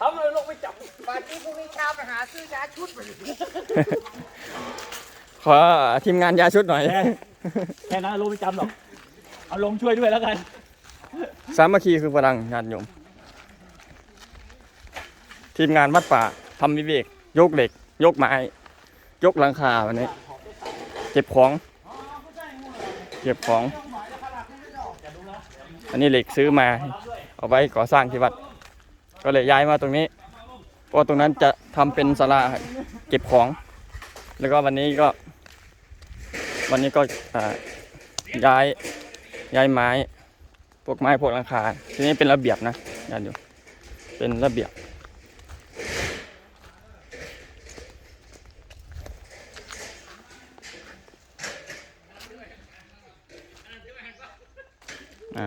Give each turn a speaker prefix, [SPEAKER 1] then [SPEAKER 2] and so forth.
[SPEAKER 1] ทำเลยลงไปจับ
[SPEAKER 2] บัดนี้พรุ่งนี้เช้าไปหาซื้อยาชุดมาดิ
[SPEAKER 3] ขอทีมงานยาชุดหน่อย
[SPEAKER 1] แค่แค่นั้นลงไปจำหรอก เอาลงช่วยด้วยแล้วกัน
[SPEAKER 3] สามัคคีคือพลังญาติโยม ทีมงานวัดป่าทำวิเวกยกเหล็ก ยกไม้ ยกหลังคาวันนี้ เก็บของ เก็บของ อันนี้เหล็กซื้อมา เอาไว้ก่อสร้างที่วัด ก็เลยย้ายมาตรงนี้ เพราะตรงนั้นจะทำเป็นศาลาเก็บของ แล้วก็วันนี้ก็ วันนี้ก็ย้ายย้ายไม้พวกไม้พวกหลังคาที่นี้เป็นระเบียบนะยันอยู่เป็นระเบียบอ่า